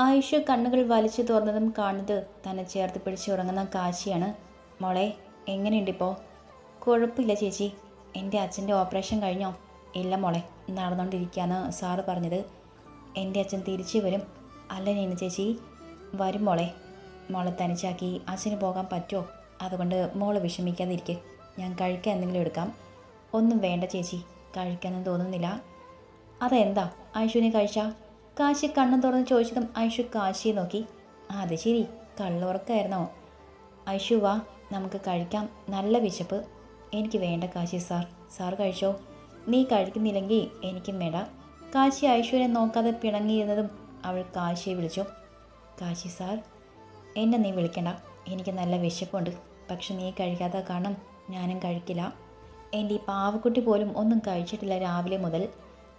ആയുഷ് കണ്ണുകൾ വലിച്ചു തുറന്നതും കാണുന്നത് തന്നെ ചേർത്ത് പിടിച്ചുറങ്ങുന്ന കാശിയാണ്. മോളെ എങ്ങനെയുണ്ടിപ്പോൾ കുഴപ്പമില്ല ചേച്ചി. എന്റെ അച്ഛന്റെ ഓപ്പറേഷൻ കഴിഞ്ഞോ? ഇല്ല മോളെ നടന്നുകൊണ്ടിരിക്കുകയെന്ന് സാറ് പറഞ്ഞത്. എന്റെ അച്ഛൻ തിരിച്ചു വരും. അല്ല നീന ചേച്ചി വരും മോളെ. മോളെ തനിച്ചാക്കി അച്ഛന് പോകാൻ പറ്റുമോ? അതുകൊണ്ട് മോളെ വിഷമിക്കാതിരിക്കെ. ഞാൻ കഴിക്കാൻ എന്തെങ്കിലും എടുക്കാം. ഒന്നും വേണ്ട ചേച്ചി കഴിക്കാനൊന്നും തോന്നുന്നില്ല. അതെന്താ? ആയിഷുവിനെ കഴിച്ചാ? കാശി കണ്ണും തുറന്ന് ചോദിച്ചതും ഐഷു കാശിയെ നോക്കി. അത് ശരി. കള്ളുറക്കായിരുന്നോ ഐഷു വാ. നമുക്ക് കഴിക്കാം. നല്ല വിശപ്പ്. എനിക്ക് വേണ്ട കാശി സാർ. സാർ കഴിച്ചോ? നീ കഴിക്കുന്നില്ലെങ്കിൽ എനിക്കും വേണ്ട. കാശി ഐഷുവിനെ നോക്കാതെ പിണങ്ങിയിരുന്നതും അവൾ കാശിയെ വിളിച്ചു. കാശി സാർ. എന്നെ നീ വിളിക്കണ്ട. എനിക്ക് നല്ല വിശപ്പുണ്ട്. പക്ഷെ നീ കഴിക്കാത്ത കാരണം ഞാനും കഴിക്കില്ല. എന്റെ ഈ പാവക്കുട്ടി പോലും ഒന്നും കഴിച്ചിട്ടില്ല രാവിലെ മുതൽ.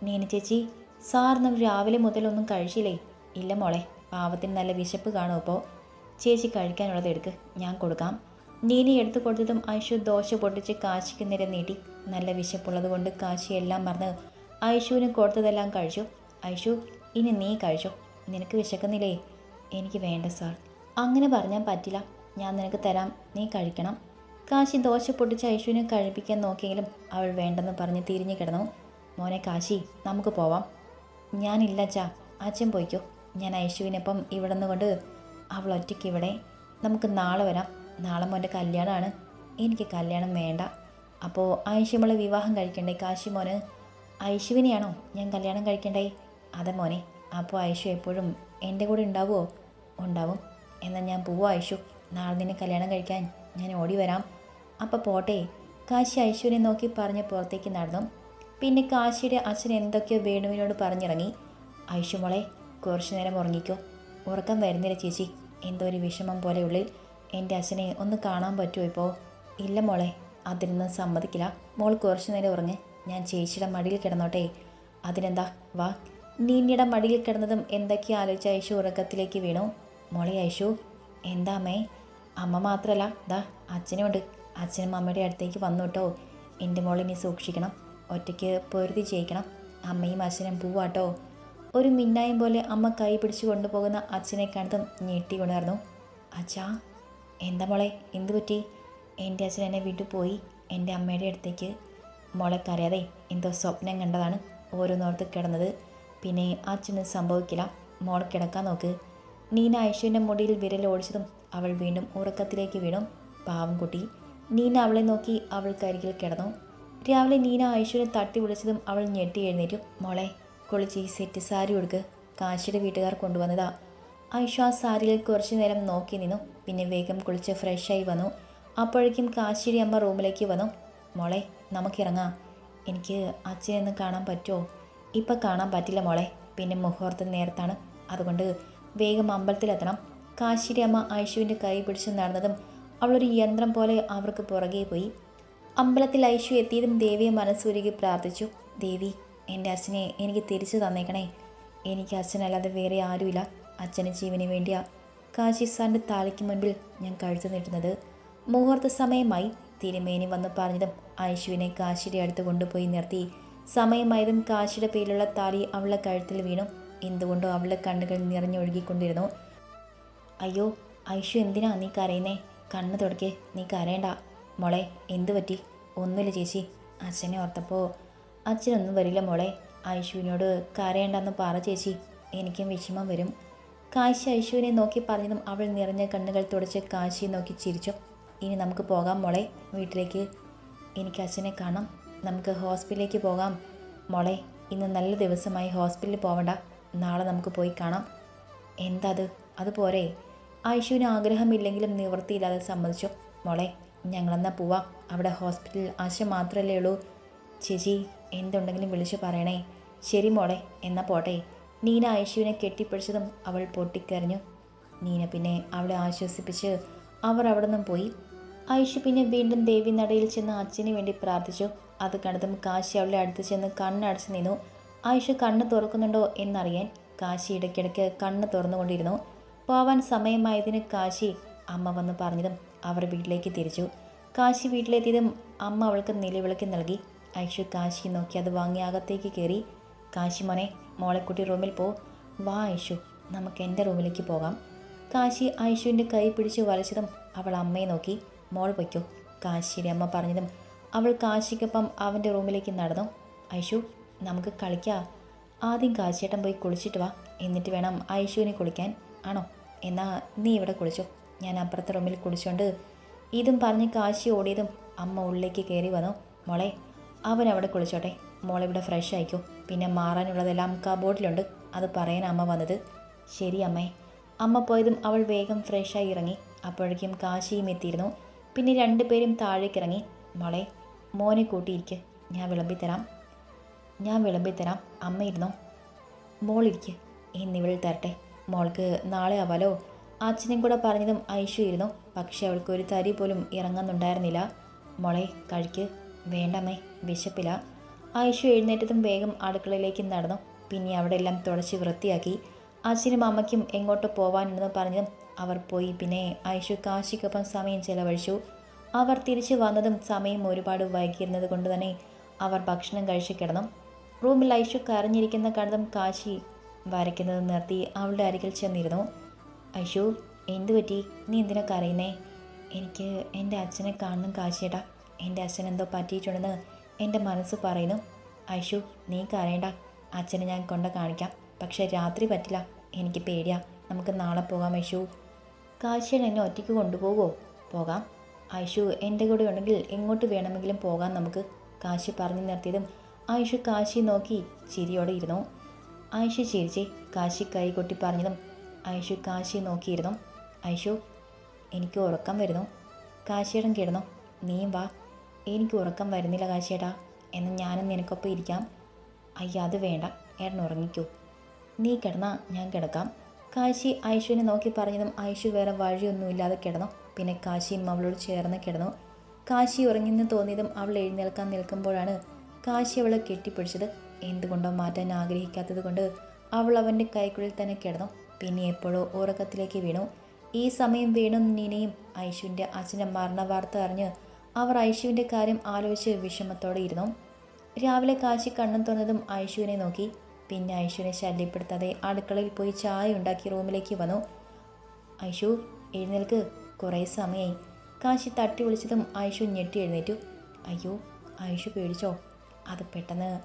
നീന ചേച്ചി സാറിന് രാവിലെ മുതലൊന്നും കഴിച്ചില്ലേ? ഇല്ല മോളെ പാവത്തിന് നല്ല വിശപ്പ് കാണും അപ്പോൾ ചേച്ചി കഴിക്കാനുള്ളത് എടുക്ക് ഞാൻ കൊടുക്കാം. നീനി എടുത്തു കൊടുത്തതും ഐഷു ദോശ പൊട്ടിച്ച് കാശിക്ക് നിര നീട്ടി. നല്ല വിശപ്പുള്ളത് കൊണ്ട് കാശി എല്ലാം മറന്ന് ഐഷുവിന് കൊടുത്തതെല്ലാം കഴിച്ചു. ഐഷു ഇനി നീ കഴിച്ചു? നിനക്ക് വിശക്കുന്നില്ലേ? എനിക്ക് വേണ്ട സാർ. അങ്ങനെ പറഞ്ഞാൽ പറ്റില്ല. ഞാൻ നിനക്ക് തരാം നീ കഴിക്കണം. കാശി ദോശ പൊട്ടിച്ച് ഐഷുവിനെ കഴിപ്പിക്കാൻ നോക്കിയെങ്കിലും അവൾ വേണ്ടെന്ന് പറഞ്ഞ് തിരിഞ്ഞു കിടന്നു. മോനെ കാശി നമുക്ക് പോവാം. ഞാനില്ല അച്ഛാ. അച്ഛൻ പോയിക്കോ. ഞാൻ ഐഷുവിനൊപ്പം ഇവിടെ നിന്നുകൊണ്ട് അവൾ ഒറ്റയ്ക്ക് ഇവിടെ. നമുക്ക് നാളെ വരാം. നാളെ മോന്റെ കല്യാണമാണ്. എനിക്ക് കല്യാണം വേണ്ട. അപ്പോൾ ഐഷുമളെ വിവാഹം കഴിക്കണ്ടേ? കാശി മോന്. ഐഷുവിനെയാണോ ഞാൻ കല്യാണം കഴിക്കണ്ടേ? അതെ മോനെ. അപ്പോൾ ഐഷു എപ്പോഴും എന്റെ കൂടെ ഉണ്ടാവുമോ? ഉണ്ടാവും. എന്നാൽ ഞാൻ പോവും ഐഷു നാളെ നിന്നെ കല്യാണം കഴിക്കാൻ ഞാൻ ഓടി വരാം. അപ്പോൾ പോട്ടെ. കാശി ഐശ്വര്യനെ നോക്കി പറഞ്ഞ് പുറത്തേക്ക് നടന്നു. പിന്നെ കാശിയുടെ അച്ഛൻ എന്തൊക്കെയോ വേണുവിനോട് പറഞ്ഞിറങ്ങി. ഐഷുമോളെ കുറച്ചു നേരം ഉറങ്ങിക്കോ. ഉറക്കം വരുന്നില്ല ചേച്ചി. എന്തോ ഒരു വിഷമം പോലെ ഉള്ളിൽ എന്റെ അച്ഛനെ ഒന്ന് കാണാൻ പറ്റുമോ ഇപ്പോൾ ഇല്ല മോളെ അതിനൊന്നും സമ്മതിക്കില്ല. മോൾ കുറച്ചു നേരം ഉറങ്ങ്. ഞാൻ ചേച്ചിയുടെ മടിയിൽ കിടന്നോട്ടെ. അതിനെന്താ? വാ. നീനിയുടെ മടിയിൽ കിടന്നതും എന്തൊക്കെയോ ആലോചിച്ച ഐഷു ഉറക്കത്തിലേക്ക് വീണു? മോളെ ഐഷു എന്താ അമ്മേ? അമ്മ മാത്രമല്ല ദാ അച്ഛനുമുണ്ട് അച്ഛനും അമ്മയുടെ അടുത്തേക്ക് വന്നു കേട്ടോ. എന്റെ മോളെ നീ സൂക്ഷിക്കണം. ഒറ്റയ്ക്ക് പൊരുതി ജയിക്കണം. അമ്മയും അച്ഛനും പൂവാട്ടോ. ഒരു മിന്നായം പോലെ അമ്മ കൈ പിടിച്ചു കൊണ്ടുപോകുന്ന അച്ഛനെ കണ്ടതും ഞെട്ടി ഉണർന്നു. അച്ഛാ എന്താ മോളെ? എന്ത് പറ്റി? എന്റെ അച്ഛൻ എന്നെ വിട്ടു പോയി എന്റെ അമ്മയുടെ അടുത്തേക്ക്. മോളെ കരയാതെ. എന്തോ സ്വപ്നം കണ്ടതാണ് ഓരോന്നോർത്ത് കിടന്നത്. പിന്നെ അച്ഛന് സംഭവിക്കില്ല. മോൾ കിടക്കാൻ നോക്ക്. നീന ഐശ്വര്യന്റെ മുടിയിൽ വിരൽ ഓടിച്ചതും അവൾ വീണ്ടും ഉറക്കത്തിലേക്ക് വീണു. പാവം കുട്ടി. നീന അവളെ നോക്കി അവൾക്കരികിൽ കിടന്നു. രാവിലെ നീന ഐശ്വര്യ തട്ടി വിളിച്ചതും അവൾ ഞെട്ടി എഴുന്നേറ്റു. മോളെ കുളിച്ച് ഈ സെറ്റ് സാരി ഉടുക്ക്. കാശിയുടെ വീട്ടുകാർ കൊണ്ടുവന്നതാ. ഐഷു ആ സാരിയിൽ കുറച്ചു നേരം നോക്കി നിന്നു. പിന്നെ വേഗം കുളിച്ച് ഫ്രഷായി വന്നു. അപ്പോഴേക്കും കാശിയുടെ അമ്മ റൂമിലേക്ക് വന്നു. മോളെ നമുക്കിറങ്ങാം. എനിക്ക് അച്ഛനെന്ന് കാണാൻ പറ്റുമോ? ഇപ്പം കാണാൻ പറ്റില്ല മോളെ. പിന്നെ മുഹൂർത്തം നേരത്താണ്. അതുകൊണ്ട് വേഗം അമ്പലത്തിലെത്തണം. കാശിയുടെ അമ്മ ഐഷുവിന്റെ കൈ പിടിച്ച് നടന്നതും അവളൊരു യന്ത്രം പോലെ അവർക്ക് പുറകെ പോയി. അമ്പലത്തിൽ ഐശു എത്തിയതും ദേവിയെ മനസ്സൊരുക്കി പ്രാർത്ഥിച്ചു ദേവി എന്റെ അച്ഛനെ എനിക്ക് തിരിച്ചു തന്നേക്കണേ. എനിക്ക് അച്ഛനല്ലാതെ വേറെ ആരുമില്ല. അച്ഛന് ജീവന് വേണ്ടിയാ കാശി സാറിന്റെ താളിക്ക് മുൻപിൽ ഞാൻ കഴുത്തു നീട്ടുന്നത്. മുഹൂർത്ത സമയമായി തിരുമേനി വന്ന് പറഞ്ഞതും ഐശുവിനെ കാശിയുടെ അടുത്ത് കൊണ്ടുപോയി നിർത്തി. സമയമായതും കാശിയുടെ പേരിലുള്ള താലി അവളുടെ കഴുത്തിൽ വീണു. എന്തുകൊണ്ടോ അവളുടെ കണ്ണുകൾ നിറഞ്ഞൊഴുകിക്കൊണ്ടിരുന്നു. അയ്യോ ഐഷു എന്തിനാ നീ കരയുന്നേ? കണ്ണു തുടക്കേ നീ കരയണ്ട. മോളെ എന്തു പറ്റി? ഒന്നുമില്ല ചേച്ചി. അച്ഛനെ ഓർത്തപ്പോൾ അച്ഛനൊന്നും വരില്ല മോളെ. ഐഷുവിനോട് കരയേണ്ടെന്ന് പറ ചേച്ചി. എനിക്കും വിഷമം വരും. കാശി ഐശുവിനെ നോക്കി പറഞ്ഞതും അവൾ നിറഞ്ഞ കണ്ണുകൾ തുടച്ച് കാശിയെ നോക്കി ചിരിച്ചു. ഇനി നമുക്ക് പോകാം മോളെ. വീട്ടിലേക്ക്. എനിക്ക് അച്ഛനെ കാണാം നമുക്ക് ഹോസ്പിറ്റലിലേക്ക് പോകാം. മോളെ ഇന്ന് നല്ല ദിവസമായി ഹോസ്പിറ്റലിൽ പോവണ്ട. നാളെ നമുക്ക് പോയി കാണാം. എന്താ അത്? അത് പോരെ. ആയിഷുവിന് ആഗ്രഹമില്ലെങ്കിലും നിവൃത്തിയില്ലാതെ സമ്മതിച്ചു. മോളെ ഞങ്ങളെന്നാ പോവാം? അവിടെ ഹോസ്പിറ്റലിൽ ആശ മാത്രമല്ലേ ഉള്ളൂ. ചേച്ചി എന്തുണ്ടെങ്കിലും വിളിച്ചു പറയണേ. ശരി മോളെ എന്നാ പോട്ടെ. നീന ആയിഷുവിനെ കെട്ടിപ്പിടിച്ചതും അവൾ പൊട്ടിക്കരഞ്ഞു. നീന പിന്നെ അവളെ ആശ്വസിപ്പിച്ച് അവർ അവിടെ നിന്നും പോയി. ആയിഷു പിന്നെ വീണ്ടും ദേവി നടയിൽ ചെന്ന് അച്ഛന് വേണ്ടി പ്രാർത്ഥിച്ചു. അത് കണ്ടതും കാശി അവളെ അടുത്ത് ചെന്ന് കണ്ണടച്ച് നിന്നു. ആയിഷ കണ്ണ് തുറക്കുന്നുണ്ടോ എന്നറിയാൻ കാശി ഇടയ്ക്കിടയ്ക്ക് കണ്ണ് തുറന്നുകൊണ്ടിരുന്നു. പോവാൻ സമയമായതിന് കാശി അമ്മ വന്ന് പറഞ്ഞതും അവർ വീട്ടിലേക്ക് തിരിച്ചു. കാശി വീട്ടിലെത്തിയതും അമ്മ അവൾക്ക് നിലവിളക്കി നൽകി. ഐഷു കാശി നോക്കി അത് വാങ്ങി അകത്തേക്ക് കയറി. കാശി മോനെ മോളെക്കുട്ടി റൂമിൽ പോ. വാ ഐഷു നമുക്ക് എന്റെ റൂമിലേക്ക് പോകാം. കാശി ഐഷുവിന്റെ കൈ പിടിച്ച് വലച്ചതും അവൾ അമ്മയെ നോക്കി. മോൾ വയ്ക്കൂ കാശിയുടെ അമ്മ പറഞ്ഞതും അവൾ കാശിക്കൊപ്പം അവന്റെ റൂമിലേക്ക് നടന്നു. ഐഷു നമുക്ക് കളിക്കാം. ആദ്യം കാശിയേട്ടൻ പോയി കുളിച്ചിട്ട് വാ. എന്നിട്ട് വേണം ഐഷുവിനെ കുളിക്കാൻ. ആണോ? എന്നാൽ നീ ഇവിടെ കുളിച്ചോ. ഞാൻ അപ്പുറത്തെ റൂമിൽ കുളിച്ചോണ്ട് ഇതും പറഞ്ഞ് കാശി ഓടിയതും അമ്മ ഉള്ളിലേക്ക് കയറി വന്നു. മോളെ അവൻ അവിടെ കുളിച്ചോട്ടെ. ഇവിടെ ഫ്രഷ് ആയിക്കോ. പിന്നെ മാറാനുള്ളതെല്ലാം കബോർഡിലുണ്ട് അത് പറയാൻ അമ്മ വന്നത്. ശരി അമ്മേ. അമ്മ പോയതും അവൾ വേഗം ഫ്രഷായി ഇറങ്ങി. അപ്പോഴേക്കും കാശിയും എത്തിയിരുന്നു. പിന്നെ രണ്ടുപേരും താഴേക്ക് ഇറങ്ങി മോളെ മോനെ കൂട്ടിയിരിക്ക്. ഞാൻ വിളമ്പിത്തരാം. ഞാൻ വിളമ്പിത്തരാം. അമ്മ ഇരുന്നോ? മോളിരിക്ക്. എന്നിവൾ തരട്ടെ. മോൾക്ക് നാളെ ആവാലോ. അച്ഛനും കൂടെ പറഞ്ഞതും ഐഷു ഇരുന്നു. പക്ഷെ അവൾക്ക് ഒരു തരി പോലും ഇറങ്ങുന്നുണ്ടായിരുന്നില്ല. മോളെ കഴിക്ക്. വേണ്ടമ്മേ വിശപ്പില്ല. ഐഷു എഴുന്നേറ്റതും വേഗം അടുക്കളയിലേക്ക് നടന്നു. പിന്നെ അവിടെ എല്ലാം തുടച്ച് വൃത്തിയാക്കി. അച്ഛനും അമ്മയ്ക്കും എങ്ങോട്ട് പോവാനുണ്ടെന്ന് പറഞ്ഞതും അവർ പോയി. പിന്നെ ഐഷു കാശിക്കൊപ്പം സമയം ചെലവഴിച്ചു. അവർ തിരിച്ചു വന്നതും സമയം ഒരുപാട് വൈകിയിരുന്നത് കൊണ്ട് തന്നെ അവർ ഭക്ഷണം കഴിച്ചു കിടന്നു. റൂമിൽ ഐഷു കരഞ്ഞിരിക്കുന്ന കണ്ടതും കാശി വരയ്ക്കുന്നത് നിർത്തി അവളുടെ അരികിൽ ചെന്നിരുന്നു. ഐഷു എന്തു പറ്റി? നീ എന്തിനാ കരയുന്നേ? എനിക്ക് എന്റെ അച്ഛനെ കാണണം കാശിയേട്ടാ. എന്റെ അച്ഛൻ എന്തോ പറ്റിയിട്ടുണ്ടെന്ന് എന്റെ മനസ്സ് പറയുന്നു. ഐഷു നീ കരയണ്ട. അച്ഛനെ ഞാൻ കൊണ്ട കാണിക്കാം. പക്ഷേ രാത്രി പറ്റില്ല. എനിക്ക് പേടിയാ. നമുക്ക് നാളെ പോകാം ഐഷു കാശിയൻ എന്നെ ഒറ്റയ്ക്ക് കൊണ്ടുപോകുമോ പോകാം. ഐഷു എന്റെ കൂടെ ഉണ്ടെങ്കിൽ എങ്ങോട്ട് വേണമെങ്കിലും പോകാം നമുക്ക്. കാശി പറഞ്ഞു നിർത്തിയതും ഐഷു കാശി നോക്കി ചിരിയോടെ ഇരുന്നു. ഐഷു ചിരിച്ച്. കാശി കൈ കൊട്ടി പറഞ്ഞതും ഐഷു കാശി നോക്കിയിരുന്നു. ഐഷു എനിക്ക് ഉറക്കം വരുന്നു. കാശിയടം കിടന്നു. നീ വാ. എനിക്ക് ഉറക്കം വരുന്നില്ല കാശിയേട്ടാ. എന്ന് ഞാനും നിനക്കൊപ്പം ഇരിക്കാം. അയ്യ അത് വേണ്ട. ഏട്ടൻ ഉറങ്ങിക്കൂ. നീ കിടന്നാ ഞാൻ കിടക്കാം കാശി ഐഷുവിനെ നോക്കി പറഞ്ഞതും ഐഷു വേറെ വഴിയൊന്നുമില്ലാതെ കിടന്നു. പിന്നെ കാശിയും അവളോട് ചേർന്ന് കിടന്നു. കാശി ഉറങ്ങിയെന്ന് തോന്നിയതും അവൾ എഴുന്നേൽക്കാൻ നിൽക്കുമ്പോഴാണ് കാശി അവളെ കെട്ടിപ്പിടിച്ചത്. എന്തുകൊണ്ടോ മാറ്റാൻ ആഗ്രഹിക്കാത്തത് കൊണ്ട് അവൾ അവന്റെ കൈക്കുള്ളിൽ തന്നെ കിടന്നു. പിന്നെ എപ്പോഴോ ഉറക്കത്തിലേക്ക് വീണു. ഈ സമയം വീണു നിനിയും ഐഷുവിന്റെ അച്ഛന്റെ മരണ വാർത്ത അറിഞ്ഞ് അവർ ഐഷുവിന്റെ കാര്യം ആലോചിച്ച് വിഷമത്തോടെ ഇരുന്നു. രാവിലെ കാശി കണ്ണും തുറന്നതും ഐഷുവിനെ നോക്കി. പിന്നെ ഐഷുവിനെ ശല്യപ്പെടുത്താതെ അടുക്കളയിൽ പോയി ചായ ഉണ്ടാക്കി റൂമിലേക്ക് വന്നു. ഐഷു എഴുന്നേൽക്ക്. കുറേ സമയമായി കാശി തട്ടി വിളിച്ചതും ഐഷു ഞെട്ടി എഴുന്നേറ്റു. അയ്യോ ഐഷു പേടിച്ചോ? അത് പെട്ടെന്ന്.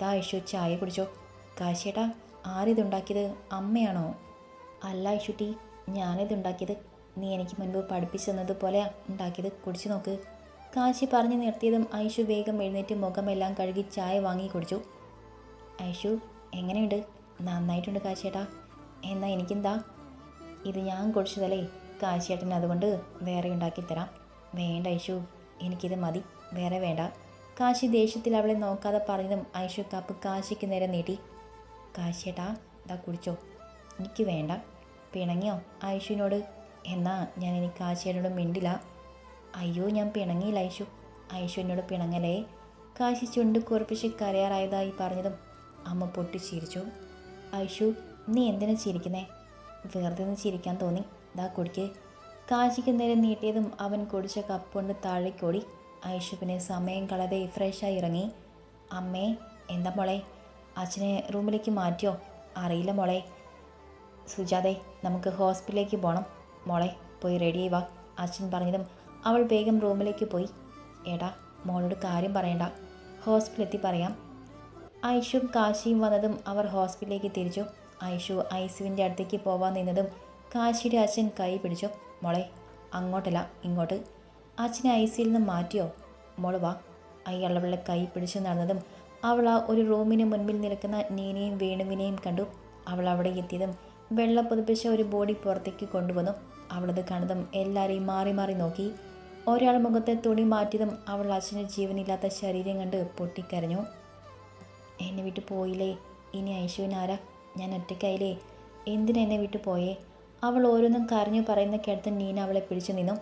ദാ ഐഷു ചായ കുടിച്ചോ. കാശിയേട്ടാ ആരിതുണ്ടാക്കിയത്? അമ്മയാണോ? അല്ല ഐഷുട്ടി ഞാനിതുണ്ടാക്കിയത് നീ എനിക്ക് മുൻപ് പഠിപ്പിച്ചു തന്നതുപോലെ ഉണ്ടാക്കിയത് കുടിച്ചു നോക്ക്. കാശി പറഞ്ഞു നിർത്തിയതും ഐഷു വേഗം എഴുന്നേറ്റ് മുഖമെല്ലാം കഴുകി ചായ വാങ്ങി കുടിച്ചു. ഐഷു എങ്ങനെയുണ്ട്? നന്നായിട്ടുണ്ട് കാശിയേട്ടാ. എന്നാൽ എനിക്കെന്താ? ഇത് ഞാൻ കുടിച്ചതല്ലേ. കാശിയേട്ടൻ അതുകൊണ്ട് വേറെ ഉണ്ടാക്കിത്തരാം വേണ്ട ഐഷു. എനിക്കിത് മതി. വേറെ വേണ്ട. കാശി ദേഷ്യത്തിൽ അവളെ നോക്കാതെ പറഞ്ഞതും ഐഷു കപ്പ് കാശിക്ക് നേരെ നീട്ടി. കാശിയേട്ടാ ഇതാ കുടിച്ചോ. എനിക്ക് വേണ്ട. പിണങ്ങിയോ? ഐഷുവിനോട് എന്നാ ഞാൻ എനിക്ക് കാശിയോട് മിണ്ടില്ല. അയ്യോ ഞാൻ പിണങ്ങിയില്ല ഐഷു ഐഷു എന്നോട് പിണങ്ങലേ കാശി ചുണ്ട് കുറിപ്പിച്ച് കരയാറായതായി പറഞ്ഞതും അമ്മ പൊട്ടി ചിരിച്ചു. ഐഷു നീ എന്തിനാ ചിരിക്കുന്നേ? വെറുതെ നിന്ന് ചിരിക്കാൻ തോന്നി. ദാ കുടിക്ക്. കാശിക്ക് നേരെ നീട്ടിയതും അവൻ കുടിച്ച കപ്പ് കൊണ്ട് താഴേക്കോടി ഐഷു പിന്നെ സമയം കളതെ ഫ്രഷായി ഇറങ്ങി. അമ്മേ എന്താ മോളെ? അച്ഛനെ റൂമിലേക്ക് മാറ്റിയോ? അറിയില്ല മോളെ. സുജാതെ നമുക്ക് ഹോസ്പിറ്റലിലേക്ക് പോകണം മോളെ പോയി റെഡി വാ. അച്ഛൻ പറഞ്ഞതും അവൾ വേഗം റൂമിലേക്ക് പോയി. എടാ മോളോട് കാര്യം പറയണ്ട. ഹോസ്പിറ്റലെത്തി പറയാം. ഐഷും കാശിയും വന്നതും അവർ ഹോസ്പിറ്റലിലേക്ക് തിരിച്ചു. ഐഷു ഐസുവിന്റെ അടുത്തേക്ക് പോവാൻ നിന്നതും കാശിയുടെ അച്ഛൻ കൈ പിടിച്ചു. മോളെ അങ്ങോട്ടല്ല ഇങ്ങോട്ട്. അച്ഛനെ ഐസിയിൽ നിന്ന് മാറ്റിയോ? മോൾ വാ. അയാൾ അവളുടെ കൈ പിടിച്ചു നടന്നതും അവൾ ആ ഒരു റൂമിന് മുൻപിൽ നിൽക്കുന്ന നീനയും വേണുവിനെയും കണ്ടു. അവൾ അവിടെ എത്തിയതും വെള്ള പുതുപ്പിച്ച ഒരു ബോഡി പുറത്തേക്ക് കൊണ്ടുവന്നു. അവളത് കണ്ടതും എല്ലാവരെയും മാറി മാറി നോക്കി. ഒരാൾ മുഖത്തെ തുണി മാറ്റിയതും അവൾ അച്ഛന്റെ ജീവനില്ലാത്ത ശരീരം കണ്ട് പൊട്ടിക്കരഞ്ഞു. എന്നെ വിട്ടു പോയില്ലേ? ഇനി ഐശുവിനാരാ ഞാൻ ഒറ്റയ്ക്കായില്ലേ? എന്തിനാ വിട്ടു പോയേ? അവൾ ഓരോന്നും കരഞ്ഞു പറയുന്ന കേട്ടത് നീന അവളെ പിടിച്ചു നിന്നു.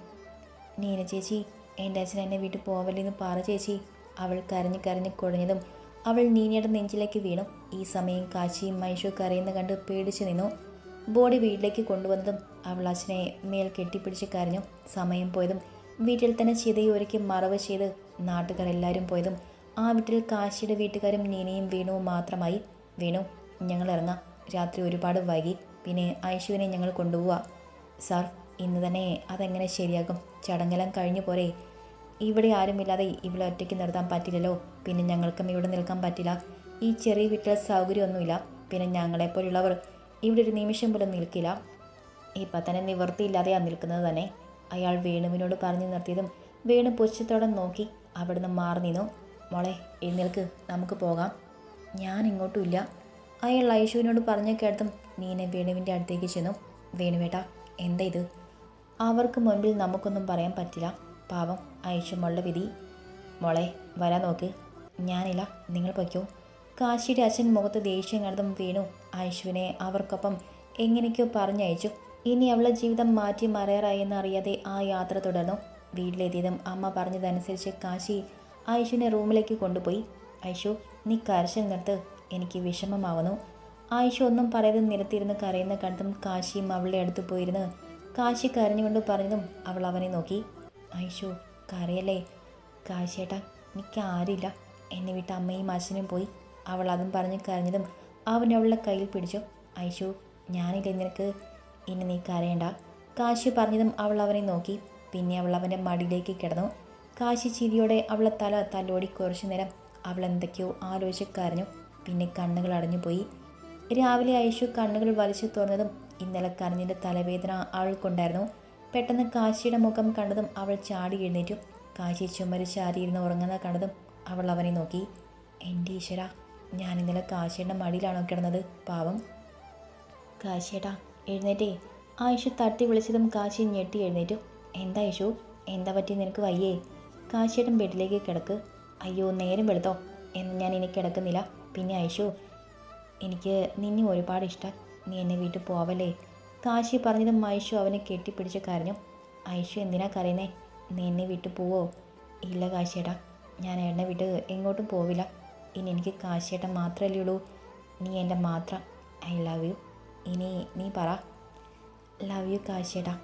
നീന ചേച്ചി എന്റെ അച്ഛൻ എന്നെ വീട്ടിൽ പോവല്ലെന്ന് പറ ചേച്ചി. അവൾ കരഞ്ഞു കരഞ്ഞു കുഴഞ്ഞതും അവൾ നീനയുടെ നെഞ്ചിലേക്ക് വീണു. ഈ സമയം കാശിയും മൈഷു കരയുന്ന കണ്ട് പേടിച്ചു നിന്നു. ബോഡി വീട്ടിലേക്ക് കൊണ്ടുവന്നതും അവൾ അച്ഛനെ മേൽ കെട്ടിപ്പിടിച്ച് കരഞ്ഞു. സമയം പോയതും വീട്ടിൽ തന്നെ ചിതയും ഒരുക്കി മറവ് ചെയ്ത് നാട്ടുകാർ എല്ലാവരും പോയതും ആ വീട്ടിൽ കാശിയുടെ വീട്ടുകാരും നീനയും വീണുവും മാത്രമായി. വീണു ഞങ്ങൾ ഇറങ്ങാം. രാത്രി ഒരുപാട് വൈകി. പിന്നെ ഐശുവിനെ ഞങ്ങൾ കൊണ്ടുപോവാ. സാർ ഇന്ന് തന്നെ അതെങ്ങനെ ശരിയാകും? ചടങ്ങെല്ലാം കഴിഞ്ഞു പോരെ. ഇവിടെ ആരുമില്ലാതെ ഇവിടെ ഒറ്റയ്ക്ക് നിർത്താൻ പറ്റില്ലല്ലോ. പിന്നെ ഞങ്ങൾക്കും ഇവിടെ നിൽക്കാൻ പറ്റില്ല. ഈ ചെറിയ വീട്ടിൽ സൗകര്യമൊന്നുമില്ല. പിന്നെ ഞങ്ങളെപ്പോലുള്ളവർ ഇവിടെ ഒരു നിമിഷം പോലും നിൽക്കില്ല. ഇപ്പം തന്നെ നിവൃത്തിയില്ലാതെയാണ് നിൽക്കുന്നത് തന്നെ. അയാൾ വേണുവിനോട് പറഞ്ഞു നിർത്തിയതും വേണു പുച്ഛത്തോടെ നോക്കി അവിടുന്ന് മാറി നിന്നു. മോളെ എഴുന്നേൽക്ക്. നമുക്ക് പോകാം. ഞാൻ ഇങ്ങോട്ടുമില്ല അയാൾ ഐശുവിനോട് പറഞ്ഞു കേട്ടതും നീനെ വേണുവിന്റെ അടുത്തേക്ക് ചെന്നു. വേണുവേട്ടാ എന്താ ഇത്? അവർക്ക് മുൻപിൽ നമുക്കൊന്നും പറയാൻ പറ്റില്ല. പാവം ഐഷുമുള്ള വിധി. മോളെ വരാൻ നോക്ക്. ഞാനില്ല. നിങ്ങൾ പൊയ്ക്കോ. കാശിയുടെ അച്ഛൻ മുഖത്ത് ദേഷ്യം കണ്ടതും വീണു. ഐശുവിനെ അവർക്കൊപ്പം എങ്ങനെയൊക്കെയോ പറഞ്ഞയച്ചു. ഇനി അവളെ ജീവിതം മാറ്റി മറയാറായി എന്നറിയാതെ ആ യാത്ര തുടർന്നു. വീട്ടിലെത്തിയതും അമ്മ പറഞ്ഞതനുസരിച്ച് കാശി ഐഷുവിനെ റൂമിലേക്ക് കൊണ്ടുപോയി. ഐഷു നീ കരച്ചിൽ നിർത്ത്. എനിക്ക് വിഷമമാവുന്നു. ആയിഷ ഒന്നും പറയാതെ നിരത്തിയിരുന്ന് കരയുന്ന കണ്ടതും കാശിയും അവളുടെ അടുത്ത് പോയിരുന്ന്. കാശി കരഞ്ഞുകൊണ്ട് പറഞ്ഞതും അവൾ അവനെ നോക്കി. ഐഷു കരയല്ലേ? കാശിയേട്ടാ എനിക്ക് ആരില്ല എന്നെ വിട്ട് അമ്മയും അച്ഛനും പോയി. അവൾ അതും പറഞ്ഞ് കരഞ്ഞതും അവൻ അവളുടെ കയ്യിൽ പിടിച്ചു. ഐഷു ഞാനില്ല നിനക്ക്? ഇനി നീ കരയണ്ട. കാശി പറഞ്ഞതും അവൾ അവനെ നോക്കി. പിന്നെ അവൾ അവന്റെ മടിയിലേക്ക് കിടന്നു. കാശി ചിരിയോടെ അവളെ തല തലോടി കുറച്ചു നേരം അവൾ എന്തൊക്കെയോ ആലോചിച്ച് കരഞ്ഞു. പിന്നെ കണ്ണുകൾ അടഞ്ഞുപോയി രാവിലെ ഐഷു കണ്ണുകൾ വലിച്ചു തുറന്നതും ഇന്നലെ കരഞ്ഞിന്റെ തലവേദന അവൾക്കുണ്ടായിരുന്നു. പെട്ടെന്ന് കാശിയുടെ മുഖം കണ്ടതും അവൾ ചാടി എഴുന്നേറ്റു. കാശി ചുമര് ചാരിയിരുന്ന് ഉറങ്ങുന്ന കണ്ടതും അവൾ അവനെ നോക്കി. എന്റെ ഈശ്വര ഞാൻ ഇന്നലെ കാശിയുടെ മടിയിലാണോ കിടന്നത്? പാവം. കാശിയേട്ടാ എഴുന്നേറ്റേ. ആ ഇഷു തട്ടി വിളിച്ചതും കാശി ഞെട്ടി എഴുന്നേറ്റു. എന്താ യേശു എന്താ പറ്റി? നിനക്ക് വയ്യേ. കാശിയേട്ടൻ ബെഡിലേക്ക് കിടക്ക്. അയ്യോ നേരം വെളുത്തോ. എന്ന് ഞാൻ ഇനി കിടക്കുന്നില്ല. പിന്നെ അയശു എനിക്ക് നിന്നെ ഒരുപാട് ഇഷ്ടം. നീ എന്നെ വീട്ടിൽ പോവല്ലേ. കാശി പറഞ്ഞതും ഐഷു അവനെ കെട്ടിപ്പിടിച്ച് കരഞ്ഞു. ഐഷു എന്തിനാ കരയുന്നേ? നീ എന്നെ വീട്ടിൽ പോവോ? ഇല്ല കാശിയേട്ടാ ഞാൻ എണ്ണ വിട്ട് എങ്ങോട്ടും പോവില്ല. ഇനി എനിക്ക് കാശിയേട്ടൻ മാത്രമല്ലേ ഉള്ളൂ. നീ എന്റെ മാത്രം. ഐ ലവ് യു ഇനി നീ പറ. ലവ് യു കാശിയേട്ടാ.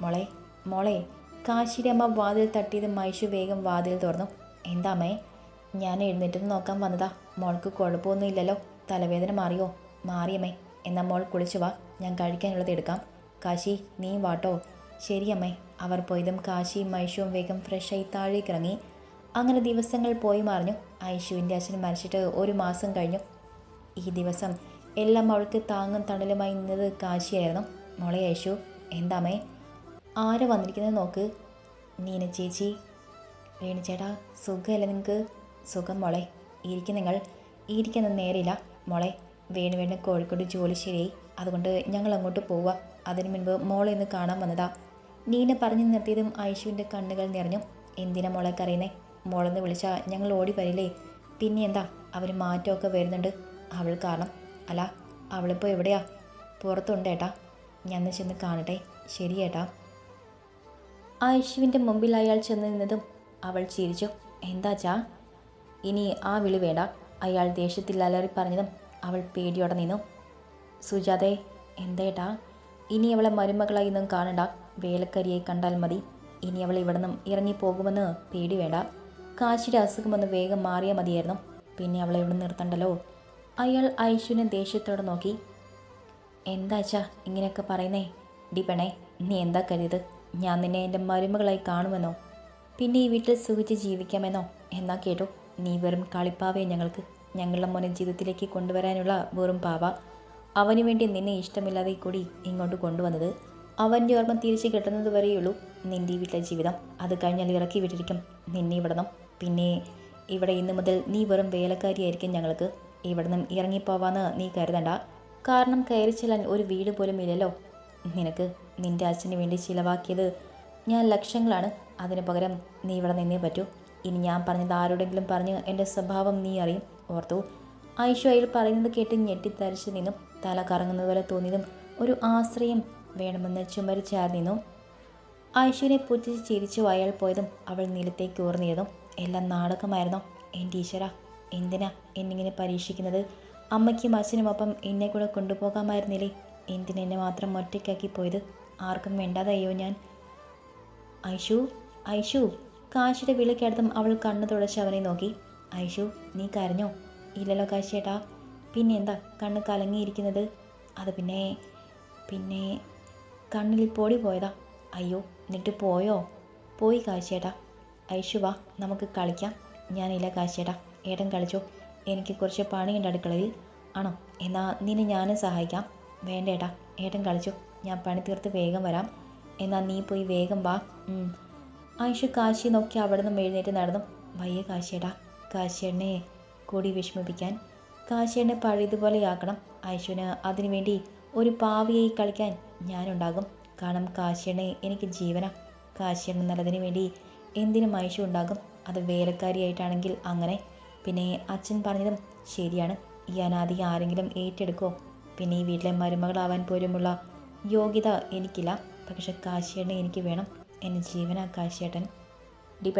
മോളെ മോളെ കാശിയുടെ അമ്മ വാതിൽ തട്ടിയത് മൈഷു വേഗം വാതിൽ തുറന്നു. എന്താ അമ്മേ? ഞാൻ എഴുന്നേറ്റ് നോക്കാൻ വന്നതാ. മോൾക്ക് കുഴപ്പമൊന്നും ഇല്ലല്ലോ. തലവേദന മാറിയോ? മാറിയമ്മേ എന്നാൽ മോൾ കുളിച്ചു വാ. ഞാൻ കഴിക്കാനുള്ളത് എടുക്കാം. കാശി നീ വാട്ടോ. ശരിയമ്മേ അവർ പോയതും കാശിയും മൈഷുവും വേഗം ഫ്രഷായി താഴേക്ക് ഇറങ്ങി അങ്ങനെ ദിവസങ്ങൾ പോയി മറിഞ്ഞു. ഐഷുവിന്റെ അച്ഛൻ മരിച്ചിട്ട് ഒരു മാസം കഴിഞ്ഞു. ഈ ദിവസം എല്ലാം അവൾക്ക് താങ്ങും തണലുമായി നിന്നത് കാശിയായിരുന്നു മോളെ യേശു എന്താമേ? ആര് വന്നിരിക്കുന്നത് നോക്ക്. നീന ചേച്ചി. വേണു ചേട്ടാ സുഖമല്ലേ നിങ്ങൾക്ക് സുഖം മോളെ. ഇരിക്കും നിങ്ങൾ. ഇരിക്കുന്ന നേരില്ല മോളെ. വേണു വേണു കോഴിക്കോട് ജോലി ശരിയായി. അതുകൊണ്ട് ഞങ്ങൾ അങ്ങോട്ട് പോവുക അതിനു മുൻപ് മോളെ ഒന്ന് കാണാൻ വന്നതാ. നീന പറഞ്ഞു നിർത്തിയതും ഐഷുവിന്റെ കണ്ണുകൾ നിറഞ്ഞു. എന്തിനാ മോളെ കറിയുന്നേ മോളെന്ന് വിളിച്ചാൽ ഞങ്ങൾ ഓടി വരില്ലേ? പിന്നെ എന്താ? അവർ മാറ്റമൊക്കെ വരുന്നുണ്ട്. അവൾ കാരണം. അല്ല അവളിപ്പോൾ എവിടെയാ? പുറത്തുണ്ട് ഏട്ടാ. ഞാൻ ചെന്ന് കാണട്ടെ. ശരി ഏട്ടാ. ഐഷുവിന്റെ മുമ്പിൽ അയാൾ ചെന്ന് നിന്നതും അവൾ ചിരിച്ചു. എന്താ ചാ ഇനി ആ വിളി വേണ്ട. അയാൾ ദേഷ്യത്തിൽ അലറി പറഞ്ഞതും അവൾ പേടിയോടെ നിന്നു. സുജാതെ എന്തേട്ടാ ഇനി അവളെ മരുമകളായി ഒന്നും കാണണ്ട. വേലക്കരിയെ കണ്ടാൽ മതി. ഇനി അവൾ ഇവിടെ നിന്നും ഇറങ്ങിപ്പോകുമെന്ന് പേടി വേണ്ട. കാശിയുടെ അസുഖം ഒന്ന് വേഗം മാറിയാൽ മതിയായിരുന്നു. പിന്നെ അവളെ ഇവിടെ നിർത്തണ്ടല്ലോ? അയാൾ ഐശുവിനെ ദേഷ്യത്തോടെ നോക്കി. എന്താ അച്ഛാ ഇങ്ങനെയൊക്കെ പറയുന്നേ? ഡി പെണേ നീ എന്താ കരുത് ഞാൻ നിന്നെ എന്റെ മരുമകളായി കാണുമെന്നോ? പിന്നെ ഈ വീട്ടിൽ സുഖിച്ച് ജീവിക്കാമെന്നോ? എന്നാ കേട്ടു. നീ വെറും കളിപ്പാവേ ഞങ്ങൾക്ക്. ഞങ്ങളുടെ മോനെ ജീവിതത്തിലേക്ക് കൊണ്ടുവരാനുള്ള വെറും പാവ. അവന് വേണ്ടി നിന്നെ ഇഷ്ടമില്ലാതെ കൂടി ഇങ്ങോട്ട് കൊണ്ടുവന്നത്. അവന്റെ ഓർമ്മ തിരിച്ച് കിട്ടുന്നത് വരെയുള്ളൂ നിന്റെ ഈ വീട്ടിലെ ജീവിതം. അത് കഴിഞ്ഞാൽ ഇറക്കി വിട്ടിരിക്കും. നിന്നെ ഇവിടണം പിന്നെ ഇവിടെ ഇന്നു മുതൽ നീ വെറും വേലക്കാരിയായിരിക്കും ഞങ്ങൾക്ക്. ഇവിടെ നിന്നും ഇറങ്ങിപ്പോവാന്ന് നീ കരുതണ്ട. കാരണം കയറി ചെല്ലാൻ ഒരു വീട് പോലും ഇല്ലല്ലോ. നിനക്ക് നിന്റെ അച്ഛന് വേണ്ടി ചിലവാക്കിയത് ഞാൻ ലക്ഷങ്ങളാണ്. അതിനു പകരം നീ ഇവിടെ നിന്നേ പറ്റൂ. ഇനി ഞാൻ പറഞ്ഞത് ആരോടെങ്കിലും പറഞ്ഞ് എന്റെ സ്വഭാവം നീ അറിയും. ഓർത്തു ഐഷു അയാൾ പറയുന്നത് കേട്ട് ഞെട്ടിത്തരിച്ചു നിന്നും. തല കറങ്ങുന്നത് പോലെ തോന്നിയതും ഒരു ആശ്രയം വേണമെന്ന് ചുമരിച്ചാർ നിന്നു ഐഷുവിനെ പുറ്റിച്ച് ചിരിച്ചു അയാൾ പോയതും അവൾ നിലത്തേക്ക് ഊർന്നിയതും എല്ലാം നാടകമായിരുന്നോ. എന്റെ ഈശ്വര എന്തിനാ എന്നിങ്ങനെ പരീക്ഷിക്കുന്നത്? അമ്മയ്ക്കും അച്ഛനുമൊപ്പം എന്നെ കൂടെ കൊണ്ടുപോകാമായിരുന്നില്ലേ? എന്തിനെന്നെ മാത്രം ഒറ്റയ്ക്കാക്കി പോയത്? ആർക്കും വേണ്ടാതായോ ഞാൻ? ഐഷു ഐഷു കാശിയുടെ വിളിക്കടുത്തും അവൾ കണ്ണു തുടച്ച് അവനെ നോക്കി. ഐഷു നീ കരഞ്ഞോ? ഇല്ലല്ലോ കാശിയേട്ടാ. പിന്നെ എന്താ കണ്ണ് കലങ്ങിയിരിക്കുന്നത്? അത് പിന്നെ പിന്നെ കണ്ണിൽ പൊടി പോയതാ. അയ്യോ എന്നിട്ട് പോയോ? പോയി കാശേട്ടാ ഐഷു വാ നമുക്ക് കളിക്കാം. ഞാനില്ല കാശേട്ടാ ഏടൻ കളിച്ചോ? എനിക്ക് കുറച്ച് പണിയുണ്ട് അടുക്കളയിൽ. ആണോ? എന്നാൽ നിന്നെ ഞാനും സഹായിക്കാം. വേണ്ട ഏട്ടാ ഏട്ടൻ കളിച്ചോ? ഞാൻ പണി തീർത്ത് വേഗം വരാം. എന്നാൽ നീ പോയി വേഗം വാ. ആയിഷു കാശി നോക്കി അവിടെ നിന്നും എഴുന്നേറ്റ് നടന്നു. വയ്യ കാശിയേടാ. കാശിയേട്ടനെ കൂടി വിഷമിപ്പിക്കാൻ. കാശിയേട്ടനെ പഴയതുപോലെയാക്കണം. ആയിഷുവിന് അതിനുവേണ്ടി ഒരു പാവിയായി കളിക്കാൻ ഞാനുണ്ടാകും. കാരണം കാശിയേട്ടനെ എനിക്ക് ജീവന. കാശിയേട്ടൻ നല്ലതിനു വേണ്ടി എന്തിനും ഐഷു ഉണ്ടാകും. അത് വേലക്കാരിയായിട്ടാണെങ്കിൽ അങ്ങനെ. പിന്നെ അച്ഛൻ പറഞ്ഞതും ശരിയാണ്. ഈ അനാദി ആരെങ്കിലും ഏറ്റെടുക്കോ പിന്നെ ഈ വീട്ടിലെ മരുമകളാവാൻ പോലുമുള്ള യോഗ്യത എനിക്കില്ല. പക്ഷെ കാശിയേട്ടനെ എനിക്ക് വേണം. എന്റെ ജീവനാ കാശിയേട്ടൻ. ഡി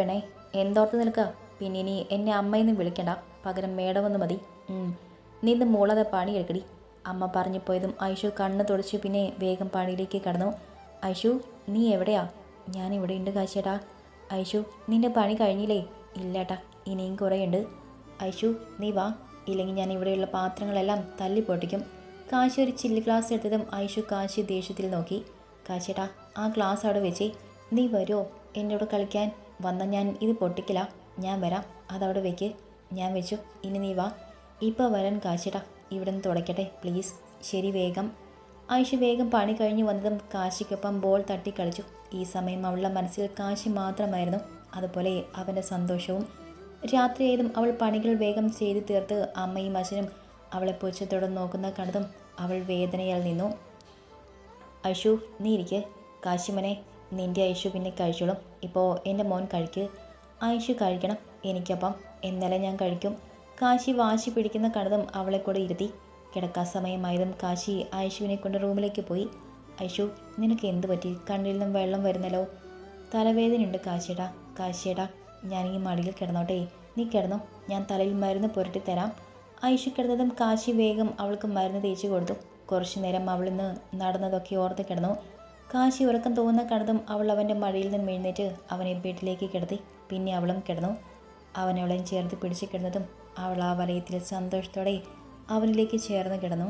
എന്തോർത്ത് നിൽക്കുക പിന്നെ ഇനി എന്നെ അമ്മയെന്ന് വിളിക്കണ്ട. പകരം മേടമെന്ന് മതി. നിന്ന് മൂളതെ പണിയെടുക്കടി. അമ്മ പറഞ്ഞു പോയതും ഐഷു കണ്ണ് തുടച്ചു പിന്നെ വേഗം പണിയിലേക്ക് കടന്നു. ഐഷു നീ എവിടെയാ? ഞാൻ ഇവിടെ ഉണ്ട് കാശേട്ടാ ഐഷു നിന്റെ പണി കഴിഞ്ഞില്ലേ? ഇല്ലേട്ടാ ഇനിയും കുറേയുണ്ട്. ഐഷു നീ വാ. ഇല്ലെങ്കിൽ ഞാൻ ഇവിടെയുള്ള പാത്രങ്ങളെല്ലാം തല്ലി പൊട്ടിക്കും. കാശി ഒരു ചില്ലി ഗ്ലാസ് എടുത്തതും ഐഷു കാശി ദേഷ്യത്തിൽ നോക്കി. കാശേട്ടാ ആ ഗ്ലാസ് അവിടെ വെച്ചേ. നീ വരുമോ എന്നോട് കളിക്കാൻ? വന്ന ഞാൻ ഇത് പൊട്ടിക്കില്ല ഞാൻ വരാം. അതവിടെ വെക്ക്. ഞാൻ വെച്ചു. ഇനി നീ വാ. ഇപ്പോൾ വരാൻ കാശേട്ടാ ഇവിടെ നിന്ന് തുടയ്ക്കട്ടെ പ്ലീസ്. ശരി വേഗം. ഐഷു വേഗം പണി കഴിഞ്ഞു വന്നതും കാശിക്കൊപ്പം ബോൾ തട്ടി കളിച്ചു ഈ സമയം അവളുടെ മനസ്സിൽ കാശി മാത്രമായിരുന്നു. അതുപോലെ അവന്റെ സന്തോഷവും. രാത്രിയായതും അവൾ പണികൾ വേഗം ചെയ്തു തീർത്ത് അമ്മയും അച്ഛനും അവളെ പുച്ഛത്തോടെ നോക്കുന്ന കണ്ടതും അവൾ വേദനയാൽ നിന്നു. ഐഷു നീ ഇരിക്ക്. കാശിമനെ നിന്റെ ഐഷു പിന്നെ കഴിച്ചോളും. ഇപ്പോൾ എന്റെ മോൻ കഴിക്ക്. ഐഷു കഴിക്കണം എനിക്കപ്പം. എന്നാലേ ഞാൻ കഴിക്കും. കാശി വാശി പിടിക്കുന്ന കണ്ടതും അവളെ കൂടെ ഇരുത്തി. കിടക്കാൻ സമയമായതും കാശി ഐഷുവിനെ കൊണ്ട് റൂമിലേക്ക് പോയി. ഐഷു നിനക്ക് എന്ത് പറ്റി? കണ്ണിൽ നിന്നും വെള്ളം വരുന്നല്ലോ. തലവേദനയുണ്ട് കാശിയേടാ. കാശിയേടാ ഞാൻ ഈ മടിയിൽ കിടന്നോട്ടെ. നീ കിടന്നോ. ഞാൻ തലയിൽ മരുന്ന് പുരട്ടി തരാം. ഐഷു കിടന്നതും കാശി വേഗം അവൾക്ക് മരുന്ന് തേച്ചു കൊടുത്തു. കുറച്ചു നേരം അവൾ ഇന്ന് നടന്നതൊക്കെ ഓർത്ത് കിടന്നു. കാശി ഉറക്കം തോന്നുന്ന കണ്ടതും അവൾ അവന്റെ മടിയിൽ നിന്ന് എഴുന്നേറ്റ് അവനെ ബെഡിലേക്ക് കിടത്തി. പിന്നെ അവളും കിടന്നു. അവനവളെയും ചേർത്ത് പിടിച്ച് കിടന്നതും അവൾ ആ വലയത്തിൽ സന്തോഷത്തോടെ അവനിലേക്ക് ചേർന്ന് കിടന്നു.